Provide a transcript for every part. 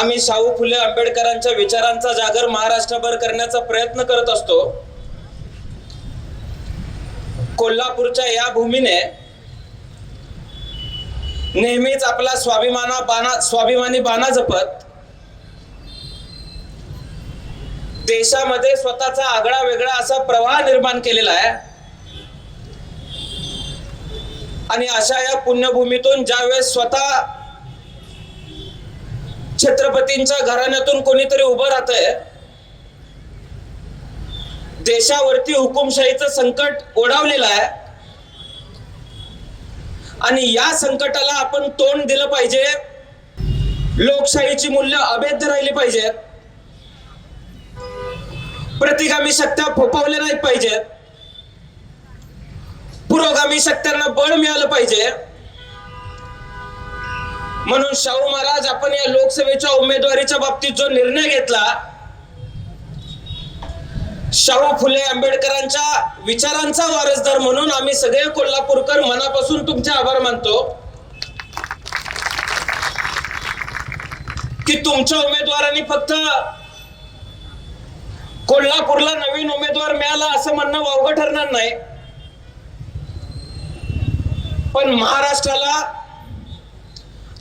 आम्ही शाहू फुले आंबेडकरांच्या विचारांचा जागर महाराष्ट्रभर करण्याचा प्रयत्न करत असतो. कोल्हापूरच्या या भूमीने नेहमीच आपला स्वाभिमाना बाणा स्वाभिमानी बाणा जपत देशामध्ये स्वतःचा आगळा वेगळा असा प्रवाह निर्माण केलेला आहे. आणि अशा या पुण्यभूमीतून ज्यावेळेस स्वतः छत्रपतींच्या घराण्यातून कोणीतरी उभं राहतंय. देशावरती हुकुमशाहीचं संकट ओढावलेलं आहे. आणि या संकटाला आपण तोंड दिलं पाहिजे. लोकशाहीची मूल्य अभेद्य राहिली पाहिजेत प्रतिगामी शक्त्या फोपावल्या नाहीत पाहिजेत. पुरोगामी शक्त्यांना बळ मिळालं पाहिजे. म्हणून शाहू महाराज आपण या लोकसभेच्या उमेदवारीच्या बाबतीत जो निर्णय घेतला शाहू फुले आंबेडकरांच्या विचारांचा वारसदार म्हणून आम्ही सगळे कोल्हापूरकर मनापासून तुमचे आभार मानतो. की तुमच्या उमेदवारांनी फक्त कोल्हापूरला नवीन उमेदवार मिळाला असं म्हणणं वावगं ठरणार नाही. पण महाराष्ट्राला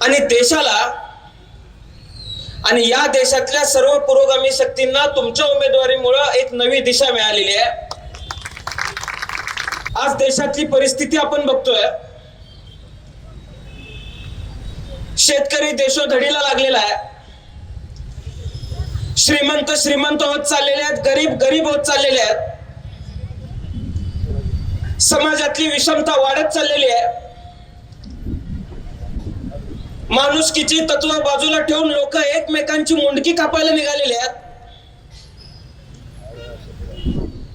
आणि देशाला आणि या देशातल्या सर्व पुरोगामी शक्तींना तुमच्या उमेदवारीमुळं एक नवी दिशा मिळालेली आहे. आज देशातली परिस्थिती आपण बघतोय. शेतकरी देशोधडीला लागलेला आहे. श्रीमंत श्रीमंत होत चाललेले आहेत गरीब गरीब होत चाललेले आहेत. समाजातली विषमता वाढत चाललेली आहे. माणुसकीची तत्व बाजूला ठेवून लोक एकमेकांची मुंडकी कापायला निघालेली आहेत.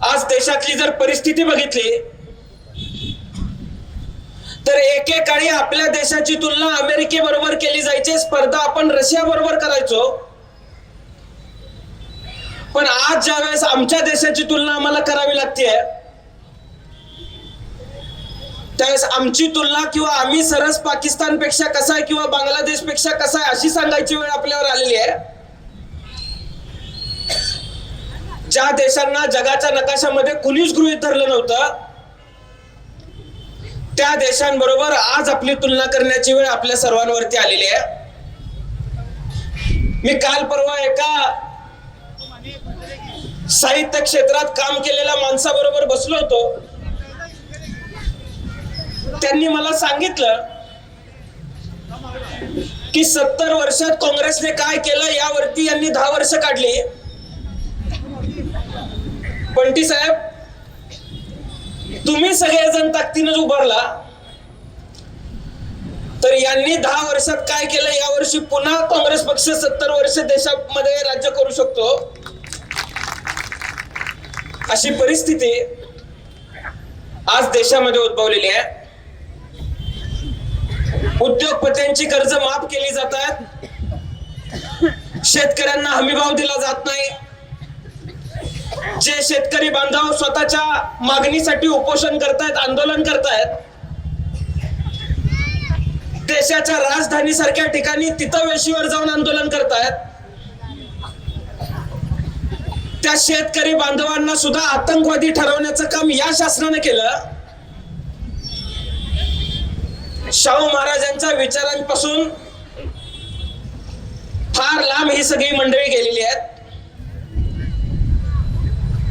आज देशातली जर परिस्थिती बघितली तर एकेकाळी आपल्या देशाची तुलना अमेरिकेबरोबर केली जायची स्पर्धा आपण रशिया बरोबर करायचो. पण आज ज्या वेळेस आमच्या देशाची तुलना आम्हाला करावी लागते त्यावेळेस आमची तुलना किंवा आम्ही सरस पाकिस्तानपेक्षा कसा आहे किंवा बांगलादेशपेक्षा कसा आहे अशी सांगायची वेळ आपल्यावर आलेली आहे. ज्या देशांना जगाच्या नकाशामध्ये कुणीच गृहीत धरलं नव्हतं त्या देशांबरोबर आज आपली तुलना करण्याची वेळ आपल्या सर्वांवरती आलेली आहे. मी काल परवा एका साहित्य क्षेत्रात काम केलेल्या माणसाबरोबर बसलो होतो. त्यांनी मला सांगितलं की सत्तर वर्षात काँग्रेसने काय केलं यावरती यांनी दहा वर्ष काढली. पंटी साहेब तुम्ही सगळेजण ताकदीनच उभारला. तर यांनी दहा वर्षात काय केलं यावर्षी पुन्हा काँग्रेस पक्ष सत्तर वर्ष देशामध्ये राज्य करू शकतो? अशी परिस्थिती आज देशामध्ये उद्भवलेली आहे. उद्योगपत्यांची कर्ज माफ केली जातात. शेतकऱ्यांना हमीभाव दिला जात नाही. जे शेतकरी बांधव स्वतःच्या मागणीसाठी उपोषण करतायत आंदोलन करतायत देशाच्या राजधानी सारख्या ठिकाणी तिथं वेशीवर जाऊन आंदोलन करतायत. त्या शेतकरी बांधवांना सुद्धा आतंकवादी ठरवण्याचं काम या शासनाने केलं. शाहू महाराजांच्या विचारांपासून फार लांब ही सगळी मंडळी गेलेली आहेत.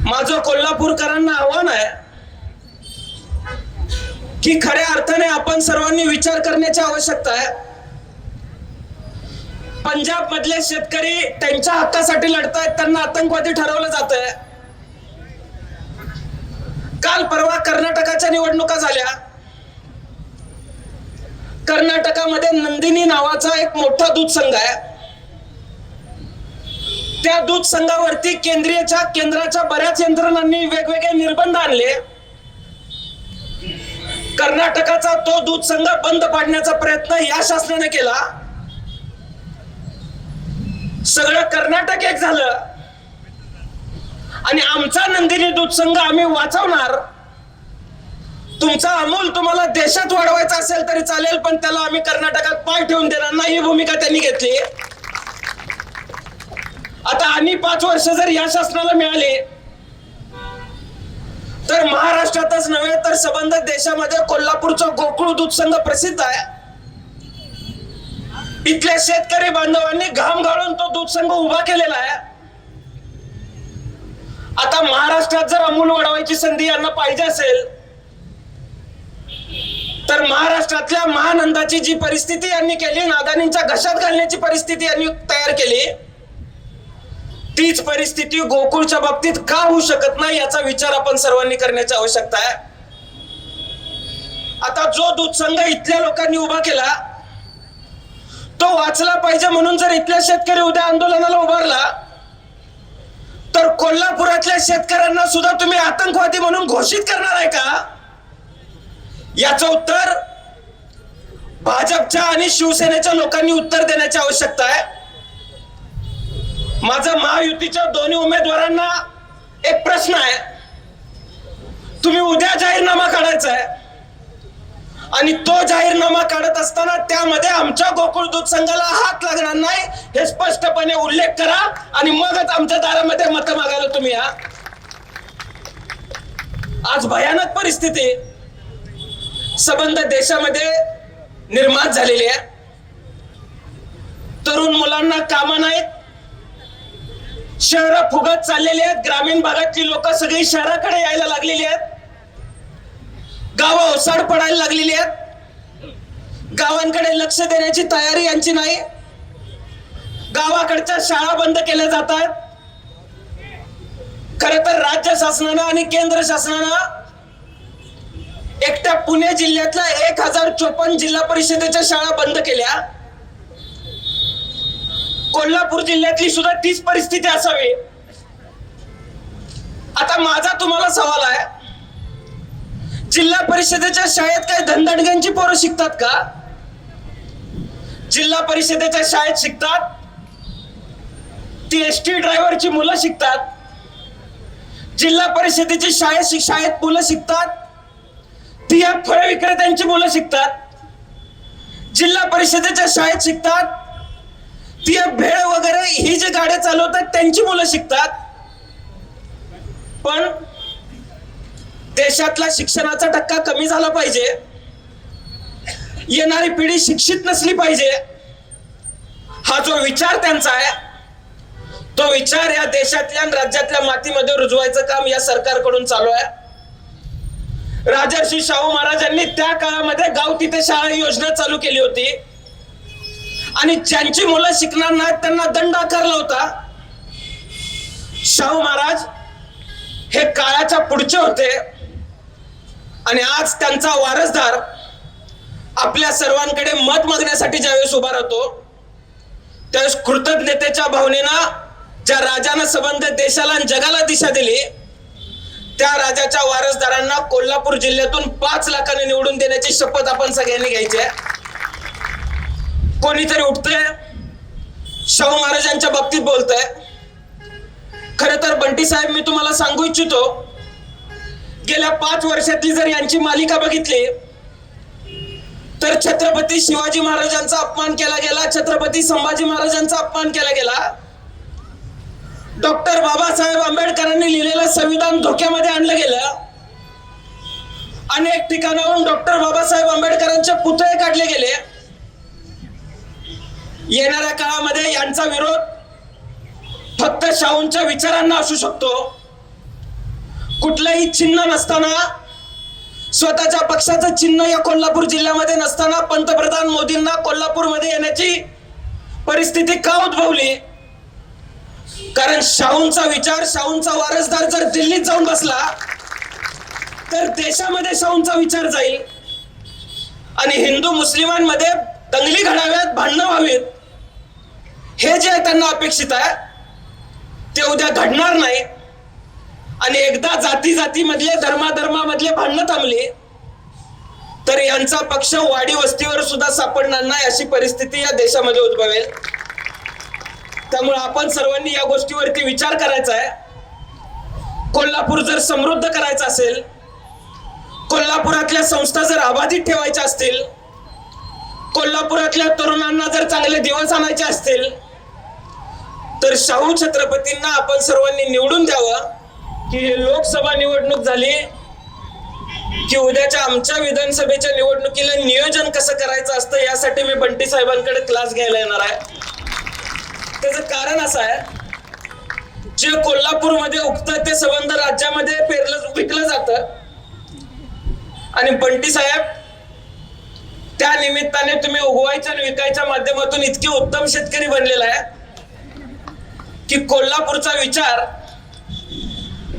माझं कोल्हापूरकरांना आव्हान आहे की खऱ्या अर्थाने आपण सर्वांनी विचार करण्याची आवश्यकता आहे. पंजाब मधले शेतकरी त्यांच्या हक्कासाठी लढतायत त्यांना आतंकवादी ठरवलं जात आहे काल परवा कर्नाटकाच्या निवडणुका झाल्या. कर्नाटकामध्ये नंदिनी नावाचा एक मोठा दूध संघ आहे. त्या दूध संघावरती केंद्रीयच्या केंद्राच्या बऱ्याच यंत्रणांनी वेगवेगळे निर्बंध आणले. कर्नाटकाचा तो दूध संघ बंद पाडण्याचा प्रयत्न या शासनाने केला. सगळं कर्नाटक एक झालं. आणि आमचा नंदिनी दूध संघ आम्ही वाचवणार. तुमचा अमूल तुम्हाला देशात वाढवायचा असेल तरी चालेल पण त्याला आम्ही कर्नाटकात पाय ठेवून देणार नाही ही भूमिका त्यांनी घेतली. आता आणि पाच वर्ष जर या शासनाला मिळाले तर महाराष्ट्रातच नव्हे तर संबंध देशामध्ये कोल्हापूरचा गोकुळ दूध संघ प्रसिद्ध आहे. इथल्या शेतकरी बांधवांनी घाम गाळून तो दूध संघ उभा केलेला आहे. आता महाराष्ट्रात जर अमूल वाढवायची संधी यांना पाहिजे असेल तर महाराष्ट्रातल्या महानंदाची जी परिस्थिती यांनी केली नादानींच्या घशात घालण्याची परिस्थिती यांनी तयार केली तीच परिस्थिती गोकुळच्या बाबतीत का होऊ शकत नाही याचा विचार आपण सर्वांनी करण्याची आवश्यकता आहे. आता जो दूध संघ इथल्या लोकांनी उभा केला तो वाचला पाहिजे म्हणून जर इथल्या शेतकरी उद्या आंदोलनाला उभारला तर कोल्हापुरातल्या शेतकऱ्यांना सुद्धा तुम्ही आतंकवादी म्हणून घोषित करणार आहे का? याचं उत्तर भाजपच्या आणि शिवसेनेच्या लोकांनी उत्तर देण्याची आवश्यकता आहे. माझं महायुतीच्या दोन्ही उमेदवारांना एक प्रश्न आहे. तुम्ही उद्या जाहीरनामा काढायचा आहे. आणि तो जाहीरनामा काढत असताना त्यामध्ये आमच्या गोकुळ दूध संघाला हात लागणार नाही हे स्पष्टपणे उल्लेख करा आणि मगच आमच्या दारामध्ये मत मागायला तुम्ही या. आज भयानक परिस्थिती संबंध देशामध्ये निर्माण झालेली आहे तरुण मुलांना कामं नाहीत. शहर फुगत चाललेली आहेत. ग्रामीण भागातली लोक सगळी शहराकडे यायला लागलेली आहेत. गाव ओसाड पडायला लागलेली आहेत. गावांकडे लक्ष देण्याची तयारी यांची नाही. गावाकडच्या शाळा बंद केल्या जात आहेत. खर तर राज्य शासनानं आणि केंद्र शासनानं एकट्या पुणे जिल्ह्यातल्या एक हजार चोपन्न जिल्हा परिषदेच्या शाळा बंद केल्या. कोल्हापूर जिल्ह्यातली सुद्धा तीच परिस्थिती असावी. आता माझा तुम्हाला सवाल आहे. जिल्हा परिषदेच्या शाळेत काही धनदडग्यांची पोरं शिकतात का? जिल्हा परिषदेच्या शाळेत शिकतात. ती एस टी ड्रायव्हरची मुलं शिकतात. जिल्हा परिषदेची शाळेत शाळेत मुलं शिकतात. ती या फळ विक्रेत्यांची मुलं शिकतात. जिल्हा परिषदेच्या शाळेत शिकतात. ती या भेळ वगैरे ही जी गाड्या चालवतात त्यांची मुलं शिकतात. पण देशातला शिक्षणाचा टक्का कमी झाला पाहिजे. येणारी पिढी शिक्षित नसली पाहिजे. हा जो विचार त्यांचा आहे तो विचार या देशातल्या राज्यातल्या मातीमध्ये रुजवायचं काम या सरकारकडून चालू आहे. राजर्षी शाहू महाराजांनी त्या काळामध्ये गाव तिथे शाळा ही योजना चालू केली होती. आणि ज्यांची मुलं शिकणार नाहीत त्यांना दंड आकारला होता. शाहू महाराज हे काळाच्या पुढचे होते. आणि आज त्यांचा वारसदार आपल्या सर्वांकडे मत मागण्यासाठी ज्यावेळेस उभा राहतो त्यावेळेस कृतज्ञतेच्या भावनेनं ज्या राजानं संबंध देशाला आणि जगाला दिशा दिली त्या राजाच्या वारसदारांना कोल्हापूर जिल्ह्यातून पाच लाखाने निवडून देण्याची शपथ आपण सगळ्यांनी घ्यायची आहे. कोणीतरी उठतंय शाहू महाराजांच्या बाबतीत बोलतय. खर तर बंटी साहेब मी तुम्हाला सांगू इच्छितो गेल्या पाच वर्षातली जर यांची मालिका बघितली तर छत्रपती शिवाजी महाराजांचा अपमान केला गेला छत्रपती संभाजी महाराजांचा अपमान केला गेला डॉक्टर बाबासाहेब आंबेडकरांनी लिहिलेलं संविधान धोक्यामध्ये आणलं गेलं. अनेक ठिकाणाहून डॉक्टर बाबासाहेब आंबेडकरांचे पुतळे काढले गेले. येणाऱ्या काळामध्ये यांचा विरोध फक्त शाहूंच्या विचारांना असू शकतो. कुठलंही चिन्ह नसताना स्वतःच्या पक्षाचं चिन्ह या कोल्हापूर जिल्ह्यामध्ये नसताना पंतप्रधान मोदींना कोल्हापूरमध्ये येण्याची परिस्थिती का उद्भवली? कारण शाहूंचा विचार शाहूंचा वारसदार जर दिल्लीत जाऊन बसला तर देशामध्ये शाहूंचा विचार जाईल. आणि हिंदू मुस्लिमांमध्ये दंगली घडाव्यात भांडणं व्हावीत. हे जे त्यांना अपेक्षित आहे ते उद्या घडणार नाही. आणि एकदा जाती जाती मधले धर्माधर्मामधले भांडणं थांबले तर यांचा पक्ष वाडी वस्तीवर सुद्धा सापडणार नाही अशी परिस्थिती या देशामध्ये उद्भवेल. त्यामुळे आपण सर्वांनी या गोष्टीवरती विचार करायचा आहे. कोल्हापूर जर समृद्ध करायचं असेल कोल्हापुरातल्या संस्था जर अबाधित ठेवायच्या असतील कोल्हापुरातल्या तरुणांना जर चांगले दिवस आणायचे असतील तर शाहू छत्रपतींना आपण सर्वांनी निवडून द्यावं. की हे लोकसभा निवडणूक झाली की उद्याच्या आमच्या विधानसभेच्या निवडणुकीला नियोजन कसं करायचं असतं यासाठी मी बंटी साहेबांकडे क्लास घ्यायला येणार आहे. त्याचं कारण असं आहे जे कोल्हापूरमध्ये उगतं ते संबंध राज्यामध्ये पेरलं विकलं जातं. आणि बंटी साहेब त्या निमित्ताने तुम्ही उगवायच्या आणि विकायच्या माध्यमातून इतके उत्तम शेतकरी बनलेला आहे की कोल्हापूरचा विचार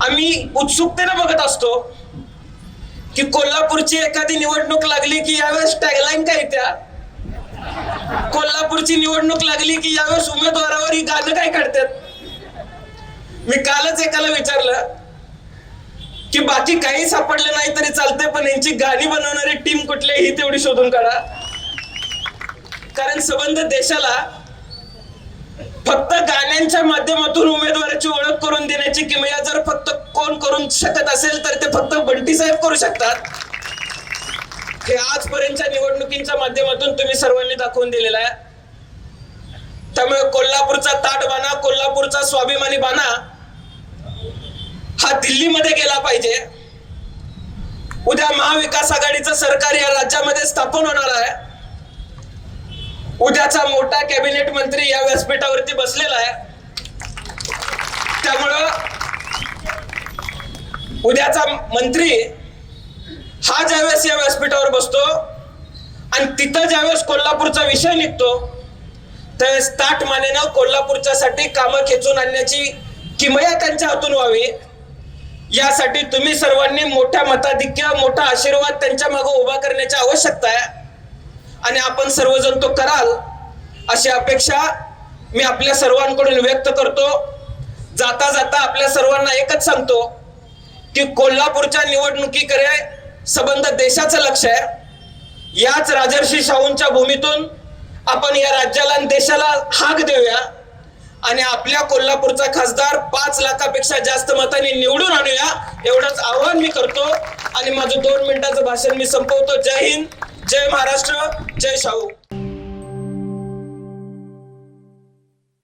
आम्ही उत्सुकतेने बघत असतो की कोल्हापूरची एखादी निवडणूक लागली की यावेळेस टॅगलाईन काय त्या? कोल्हापूरची निवडणूक लागली की यावेळेस उमेदवारावर ही गाणं काय काढतात? मी कालच एकाला विचारलं की बाकी काही सापडलं नाही तरी चालतंय पण यांची गाणी बनवणारी टीम कुठली ही तेवढी शोधून काढा. कारण संबंध देशाला फक्त गाण्यांच्या माध्यमातून उमेदवाराची ओळख करून देण्याची किमया जर फक्त कोण करून शकत असेल तर ते फक्त बंटी साहेब करू शकतात. हे आजपर्यंतच्या निवडणुकींच्या माध्यमातून तुम्ही सर्वांनी दाखवून दिलेलं आहे. त्यामुळे कोल्हापूरचा ताट बाणा कोल्हापूरचा स्वाभिमानी बाणा हा दिल्लीमध्ये गेला पाहिजे. उद्या महाविकास आघाडीचं सरकार या राज्यामध्ये स्थापन होणार आहे. उद्याचा मोठा कॅबिनेट मंत्री या व्यासपीठावरती बसलेला आहे. त्यामुळं उद्याचा मंत्री हा ज्यावेळेस या व्यासपीठावर बसतो आणि तिथं ज्यावेळेस कोल्हापूरचा विषय निघतो त्यावेळेस ताट मानेनं कोल्हापूरच्या साठी कामं खेचून आणण्याची किमया त्यांच्या हातून व्हावी यासाठी तुम्ही सर्वांनी मोठ्या मताधिक्य मोठा आशीर्वाद त्यांच्या मागे उभा करण्याची आवश्यकता आहे. आणि आपण सर्वजण तो कराल अशी अपेक्षा मी आपल्या सर्वांकडून व्यक्त करतो. जाता जाता आपल्या सर्वांना एकच सांगतो की कोल्हापूरच्या निवडणुकीकडे संबंध देशाचं लक्ष आहे. याच राजर्षी शाहूंच्या भूमीतून आपण या राज्याला आणि देशाला हाक देऊया. आणि आपल्या कोल्हापूरचा खासदार पाच लाखापेक्षा जास्त मतांनी निवडून आणूया. एवढंच आव्हान मी करतो. आणि माझं दोन मिनिटाचं भाषण मी संपवतो. जय हिंद जय महाराष्ट्र जय शाहू.